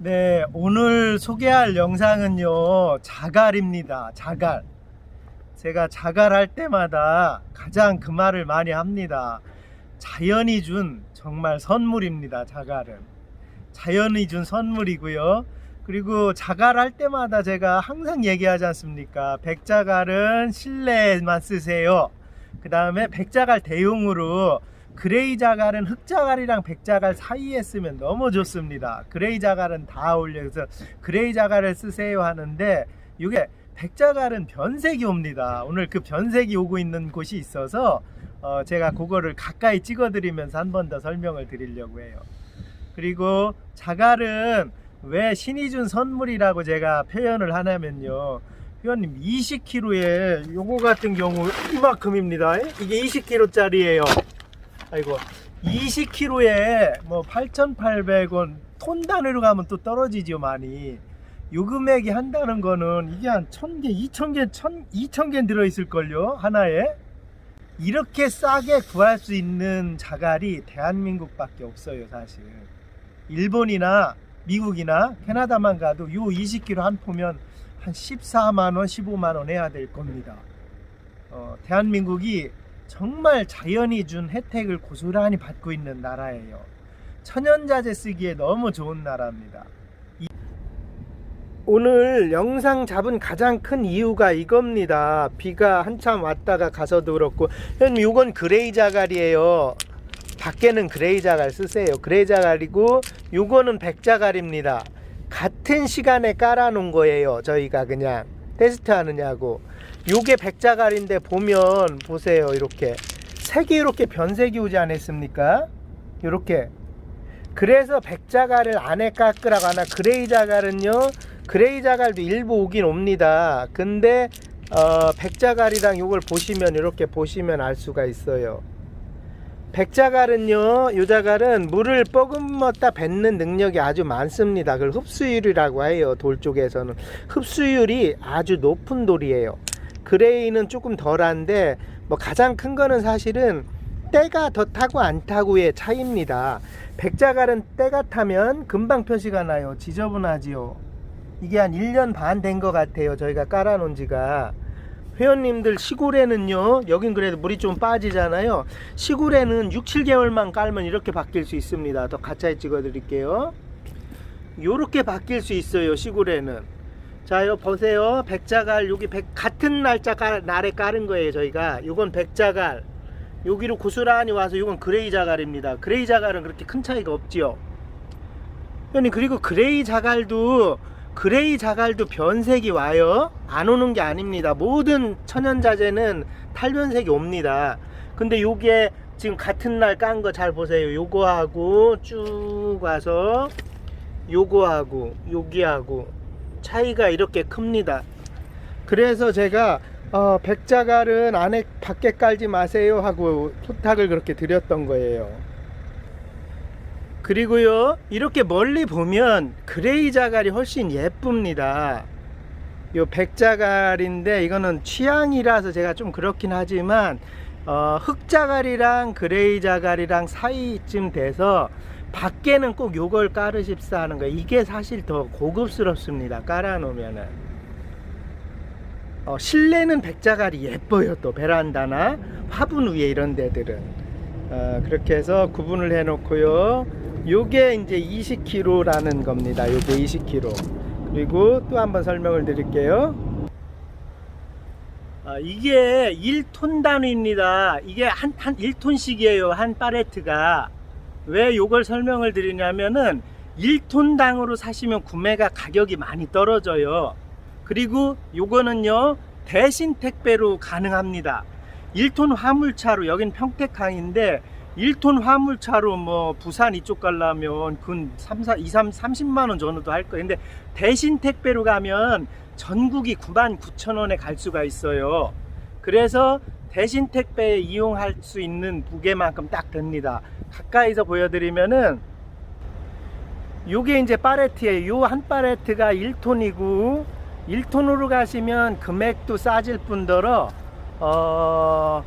네, 오늘 소개할 영상은요, 자갈입니다. 자갈. 제가 자갈할 때마다 가장 그 말을 많이 합니다. 자연이 준 정말 선물입니다, 자갈은. 자연이 준 선물이고요. 그리고 자갈할 때마다 제가 항상 얘기하지 않습니까? 백자갈은 실내에만 쓰세요. 그 다음에 백자갈 대용으로 그레이 자갈은 흑자갈이랑 백자갈 사이에 쓰면 너무 좋습니다. 그레이 자갈은 다 어울려요. 그래서 그레이 자갈을 쓰세요 하는데 이게 백자갈은 변색이 옵니다. 오늘 그 변색이 오고 있는 곳이 있어서 어 제가 그거를 가까이 찍어드리면서 한 번 더 설명을 드리려고 해요. 그리고 자갈은 왜 신이 준 선물이라고 제가 표현을 하냐면요. 회원님 20kg에 요거 같은 경우 이만큼입니다. 이게 20kg짜리예요. 아이고 20kg에 뭐 8,800원 톤 단위로 가면 또 떨어지죠 많이. 요 금액이 한다는 거는 이게 한 1000개, 2000개, 1000, 2000개 들어있을걸요 하나에. 이렇게 싸게 구할 수 있는 자갈이 대한민국밖에 없어요 사실. 일본이나 미국이나 캐나다만 가도 요 20kg 한 포면 한 14만 원, 15만 원 해야 될 겁니다. 어, 대한민국이 정말 자연이 준 혜택을 고스란히 받고 있는 나라예요. 천연자재 쓰기에 너무 좋은 나라입니다. 이- 오늘 영상 잡은 가장 큰 이유가 이겁니다. 비가 한참 왔다가 가서도 그렇고, 요건 그레이 자갈이에요. 밖에는 그레이 자갈 쓰세요. 그레이 자갈이고 요거는 백자갈입니다. 같은 시간에 깔아놓은 거예요. 저희가 그냥 테스트 하느냐고. 요게 백자갈인데 보면 보세요. 이렇게 색이 이렇게 변색이 오지 않았습니까? 이렇게. 그래서 백자갈을 안에 깎으라고 하나 그레이 자갈은요. 그레이 자갈도 일부 오긴 옵니다. 근데 어, 백자갈이랑 요걸 보시면 이렇게 보시면 알 수가 있어요. 백자갈은요, 요 자갈은 물을 뻐금었다 뱉는 능력이 아주 많습니다. 그걸 흡수율이라고 해요. 돌 쪽에서는 흡수율이 아주 높은 돌이에요. 그레이는 조금 덜한데 뭐 가장 큰 거는 사실은 때가 더 타고 안 타고의 차이입니다. 백자갈은 때가 타면 금방 표시가 나요. 지저분하지요. 이게 한 1년 반 된 것 같아요. 저희가 깔아놓은 지가. 회원님들 시골에는요, 여긴 그래도 물이 좀 빠지잖아요. 시골에는 6, 7개월만 깔면 이렇게 바뀔 수 있습니다. 더 가까이 찍어 드릴게요. 요렇게 바뀔 수 있어요, 시골에는. 자, 요 보세요. 백자갈, 여기 백, 같은 날짜 깔, 날에 깔은 거예요, 저희가. 요건 백자갈. 여기로 고스란히 와서 요건 그레이 자갈입니다. 그레이 자갈은 그렇게 큰 차이가 없지요. 회원님, 그리고 그레이 자갈도 그레이 자갈도 변색이 와요. 안 오는 게 아닙니다. 모든 천연자재는 탈변색이 옵니다. 근데 요게 지금 같은 날 깐 거 잘 보세요. 요거하고 쭉 와서 요거하고 여기하고 차이가 이렇게 큽니다. 그래서 제가 어, 백자갈은 안에 밖에 깔지 마세요 하고 부탁을 그렇게 드렸던 거예요. 그리고요 이렇게 멀리 보면 그레이 자갈이 훨씬 예쁩니다 요 백자갈인데 이거는 취향이라서 제가 좀 그렇긴 하지만 어, 흑자갈이랑 그레이 자갈이랑 사이쯤 돼서 밖에는 꼭 요걸 깔으십사 하는 거예요. 이게 사실 더 고급스럽습니다. 깔아 놓으면은. 어, 실내는 백자갈이 예뻐요 또. 베란다나 화분 위에 이런 데들은. 어, 그렇게 해서 구분을 해 놓고요. 요게 이제 20kg라는 겁니다. 요게 20kg 그리고 또 한번 설명을 드릴게요. 아, 이게 1톤 단위입니다. 이게 한, 한 1톤씩이에요 한 팔레트가 왜 요걸 설명을 드리냐면은 1톤당으로 사시면 구매가 가격이 많이 떨어져요 그리고 요거는요 대신 택배로 가능합니다 1톤 화물차로 여긴 평택항인데 1톤 화물차로 뭐 부산 이쪽 가려면 근 3, 4, 2, 3, 30만 원 정도도 할 거예요. 근데 대신 택배로 가면 전국이 9만 9천 원에 갈 수가 있어요. 그래서 대신 택배 이용할 수 있는 무게만큼 딱 됩니다. 가까이서 보여드리면은 요게 이제 파레트예요. 요 한 파레트가 1톤이고 1톤으로 가시면 금액도 싸질 뿐더러 어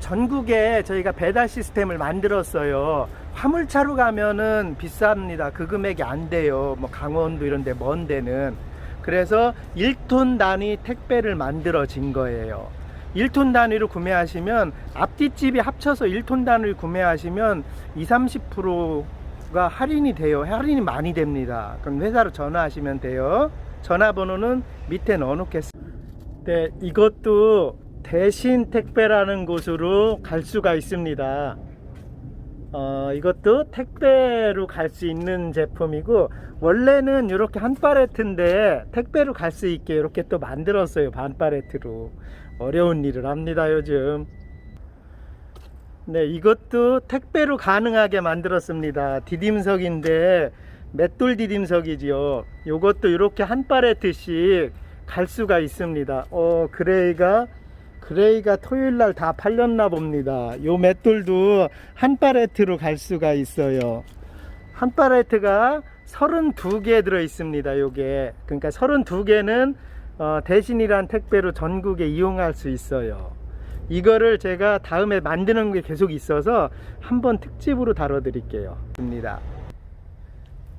전국에 저희가 배달 시스템을 만들었어요. 화물차로 가면은 비쌉니다. 그 금액이 안 돼요. 뭐 강원도 이런 데 먼 데는. 그래서 1톤 단위 택배를 만들어진 거예요. 1톤 단위로 구매하시면 앞뒤집이 합쳐서 1톤 단위를 구매하시면 20, 30%가 할인이 돼요. 할인이 많이 됩니다. 그럼 회사로 전화하시면 돼요. 전화번호는 밑에 넣어 놓겠습니다. 네, 이것도 대신 택배라는 곳으로 갈 수가 있습니다. 어, 이것도 택배로 갈 수 있는 제품이고 원래는 이렇게 한 팔레트인데 택배로 갈 수 있게 이렇게 또 만들었어요 반 팔레트로 어려운 일을 합니다 요즘 네 이것도 택배로 가능하게 만들었습니다 디딤석인데 맷돌 디딤석이지요 요것도 이렇게 한 팔레트씩 갈 수가 있습니다 어 그레이가 그레이가 토요일 날 다 팔렸나 봅니다. 요 맷돌도 한 팔레트로 갈 수가 있어요. 한 팔레트가 32개 들어 있습니다. 요게. 그러니까 32개는 어, 대신이란 택배로 전국에 이용할 수 있어요. 이거를 제가 다음에 만드는 게 계속 있어서 한번 특집으로 다뤄 드릴게요. 입니다.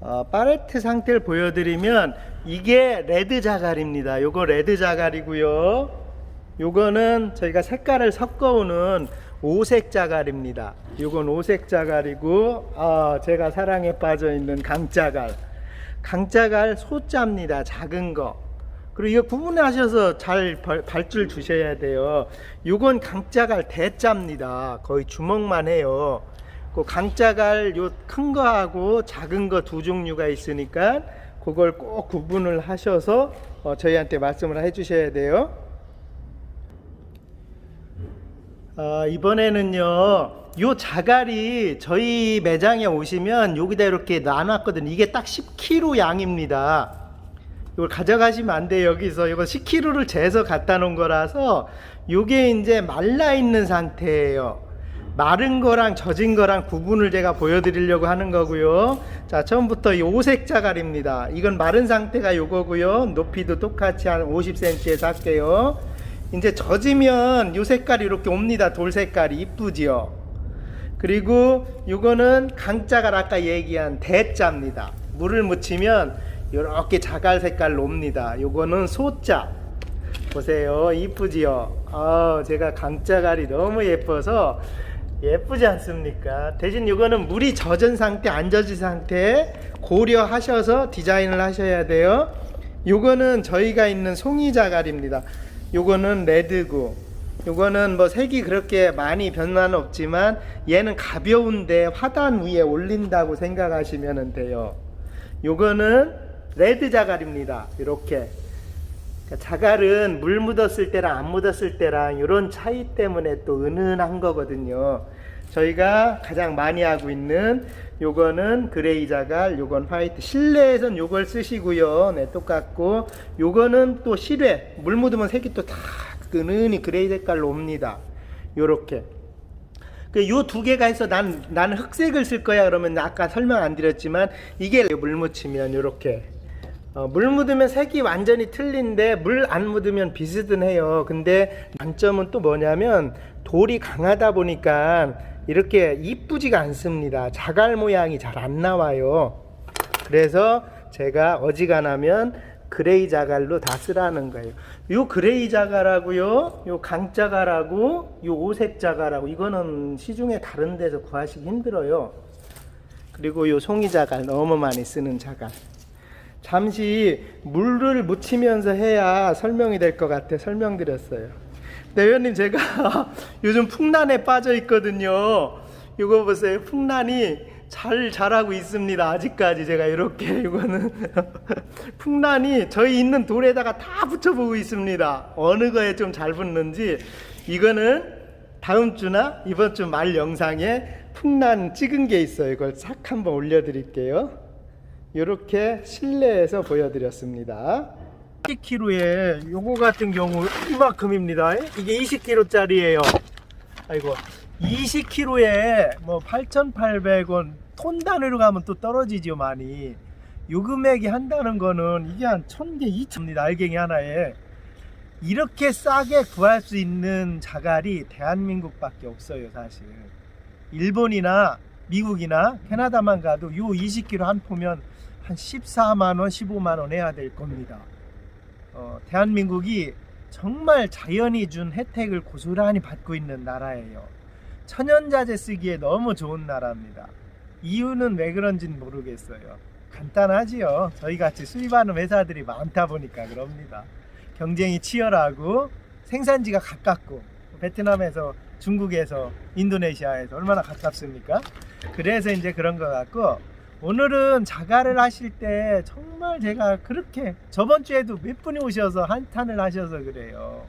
어, 팔레트 상태를 보여드리면 이게 레드 자갈입니다. 요거 레드 자갈이고요. 요거는 저희가 색깔을 섞어오는 오색 자갈입니다. 요건 오색 자갈이고 어, 제가 사랑에 빠져 있는 강자갈. 강자갈 소자입니다. 작은 거. 그리고 이거 구분하셔서 잘 발- 발줄 주셔야 돼요. 요건 강자갈 대자입니다. 거의 주먹만 해요. 그 강자갈 요 큰 거하고 작은 거 두 종류가 있으니까 그걸 꼭 구분을 하셔서 어, 저희한테 말씀을 해 주셔야 돼요. 어, 이번에는요, 요 자갈이 저희 매장에 오시면 여기다 이렇게 나눴거든요. 이게 딱 10kg 양입니다. 이걸 가져가시면 안 돼요. 여기서 이거 10kg를 재서 갖다 놓은 거라서 요게 이제 말라 있는 상태예요. 마른 거랑 젖은 거랑 구분을 제가 보여드리려고 하는 거고요. 자, 처음부터 이 오색 자갈입니다. 이건 마른 상태가 요거고요. 높이도 똑같이 한 50cm에서 할게요. 이제 젖으면 요 색깔이 이렇게 옵니다. 돌 색깔이 이쁘지요. 그리고 요거는 강자갈 아까 얘기한 대자입니다. 물을 묻히면 이렇게 자갈 색깔로 옵니다. 요거는 소자. 보세요. 이쁘지요. 아, 제가 강자갈이 너무 예뻐서 예쁘지 않습니까? 대신 이거는 물이 젖은 상태, 안 젖은 상태 고려하셔서 디자인을 하셔야 돼요. 요거는 저희가 있는 송이 자갈입니다. 요거는 레드고 요거는 뭐 색이 그렇게 많이 변화는 없지만 얘는 가벼운데 화단 위에 올린다고 생각하시면 돼요. 요거는 레드 자갈입니다. 이렇게 그러니까 자갈은 물 묻었을 때랑 안 묻었을 때랑 이런 차이 때문에 또 은은한 거거든요. 저희가 가장 많이 하고 있는 요거는 그레이 자갈, 요건 화이트. 실내에선 요걸 쓰시고요. 네, 똑같고 요거는 또 실외. 물 묻으면 색이 또 다 은은히 그레이 색깔로 옵니다. 요렇게. 그요두 개가 있어 난 나는 흑색을 쓸 거야 그러면 아까 설명 안 드렸지만 이게 물 묻히면 요렇게 어, 물 묻으면 색이 완전히 틀린데 물 안 묻으면 비슷은해요. 근데 단점은 또 뭐냐면 돌이 강하다 보니까 이렇게 이쁘지가 않습니다. 자갈 모양이 잘 안 나와요. 그래서 제가 어지간하면 그레이 자갈로 다 쓰라는 거예요. 요 그레이 자갈하고요, 요 강자갈하고 요 오색 자갈하고 이거는 시중에 다른 데서 구하시기 힘들어요. 그리고 요 송이 자갈 너무 많이 쓰는 자갈. 잠시 물을 묻히면서 해야 설명이 될 것 같아 설명드렸어요. 네, 의원님 제가 요즘 풍란에 빠져 있거든요. 이거 보세요. 풍란이 잘 자라고 있습니다. 아직까지 제가 이렇게 이거는 풍란이 저희 있는 돌에다가 다 붙여보고 있습니다. 어느 거에 좀 잘 붙는지 이거는 다음 주나 이번 주 말 영상에 풍란 찍은 게 있어요. 이걸 싹 한번 올려드릴게요. 이렇게 실내에서 보여드렸습니다. 10kg에 요거 같은 경우 이만큼입니다. 이게 20kg짜리예요. 아이고 20kg에 뭐 8,800원 톤 단위로 가면 또 떨어지죠 많이. 요 금액이 한다는 거는 이게 한 1000개 2,000입니다. 알갱이 하나에. 이렇게 싸게 구할 수 있는 자갈이 대한민국밖에 없어요 사실. 일본이나 미국이나 캐나다만 가도 요 20kg 한 포면 한 14만 원, 15만 원 해야 될 겁니다. 어, 대한민국이 정말 자연이 준 혜택을 고스란히 받고 있는 나라예요. 천연자재 쓰기에 너무 좋은 나라입니다. 이유는 왜 그런지는 모르겠어요. 간단하지요. 저희 같이 수입하는 회사들이 많다 보니까 그럽니다. 경쟁이 치열하고 생산지가 가깝고 베트남에서 중국에서 인도네시아에서 얼마나 가깝습니까? 그래서 이제 그런 것 같고 오늘은 자가를 하실 때 정말 제가 그렇게 저번 주에도 몇 분이 오셔서 한탄을 하셔서 그래요.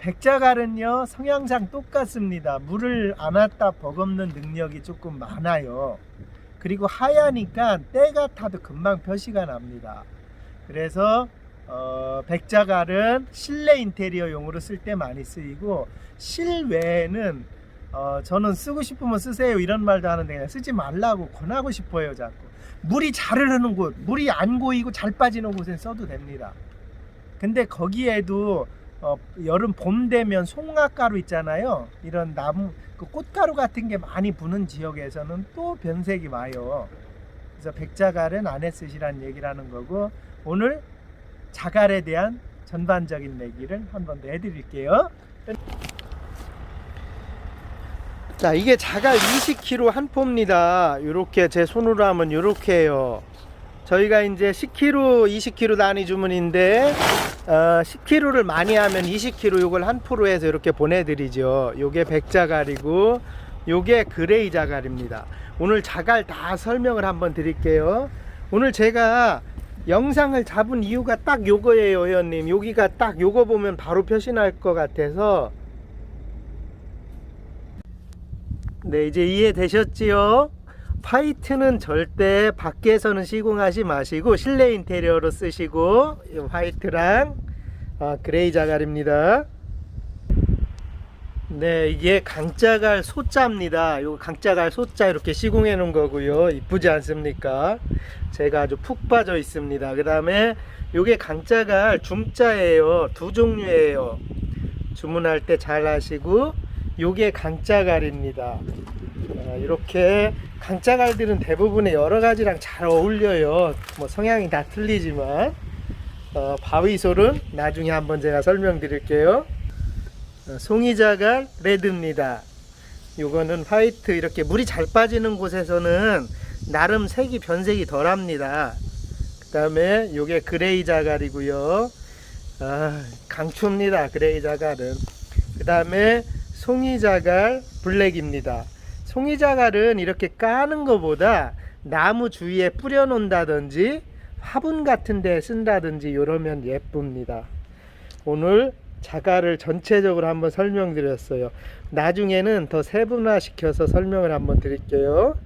백자갈은요 성향상 똑같습니다. 물을 안 왔다 버겁는 능력이 조금 많아요. 그리고 하얘니까 때가 타도 금방 표시가 납니다. 그래서 어, 백자갈은 실내 인테리어용으로 쓸 때 많이 쓰이고 실외에는 어, 저는 쓰고 싶으면 쓰세요. 이런 말도 하는데 그냥 쓰지 말라고 권하고 싶어요 자꾸. 물이 잘 흐르는 곳 물이 안 고이고 잘 빠지는 곳엔 써도 됩니다. 근데 거기에도 어, 여름 봄 되면 송화가루 있잖아요. 이런 나무 그 꽃가루 같은 게 많이 부는 지역에서는 또 변색이 와요. 그래서 백자갈은 안에 쓰시라는 얘기를 하는 거고 오늘 자갈에 대한 전반적인 얘기를 한 번 더 해드릴게요. 자, 이게 자갈 20kg 한 포입니다. 이렇게 제 손으로 하면 이렇게 해요. 저희가 이제 10kg, 20kg 단위 주문인데 어, 10kg를 많이 하면 20kg 요걸 한 포로 해서 이렇게 보내드리죠. 요게 백자갈이고 요게 그레이 자갈입니다. 오늘 자갈 다 설명을 한번 드릴게요. 오늘 제가 영상을 잡은 이유가 딱 요거예요, 회원님. 여기가 딱 요거 보면 바로 표시날 것 같아서. 네, 이제 이해되셨지요? 화이트는 절대 밖에서는 시공하지 마시고 실내 인테리어로 쓰시고 이 화이트랑 아, 그레이 자갈입니다. 네, 이게 강자갈 소자입니다. 요 강자갈 소자 이렇게 시공해 놓은 거고요. 이쁘지 않습니까? 제가 아주 푹 빠져 있습니다. 그 다음에 요게 강자갈 중자예요. 두 종류예요. 주문할 때 잘 하시고 요게 강자갈입니다. 아, 이렇게 강자갈들은 대부분의 여러 가지랑 잘 어울려요. 뭐 성향이 다 틀리지만 어, 바위솔은 나중에 한번 제가 설명드릴게요. 어, 송이자갈 레드입니다. 요거는 화이트 이렇게 물이 잘 빠지는 곳에서는 나름 색이 변색이 덜합니다. 그 다음에 요게 그레이 자갈이고요. 아, 강추입니다. 그레이 자갈은. 그 다음에 송이 자갈 블랙입니다. 송이 자갈은 이렇게 까는 것보다 나무 주위에 뿌려 놓는다든지 화분 같은 데 쓴다든지 이러면 예쁩니다. 오늘 자갈을 전체적으로 한번 설명드렸어요. 나중에는 더 세분화 시켜서 설명을 한번 드릴게요.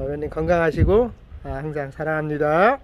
어머님 건강하시고 아, 항상 사랑합니다.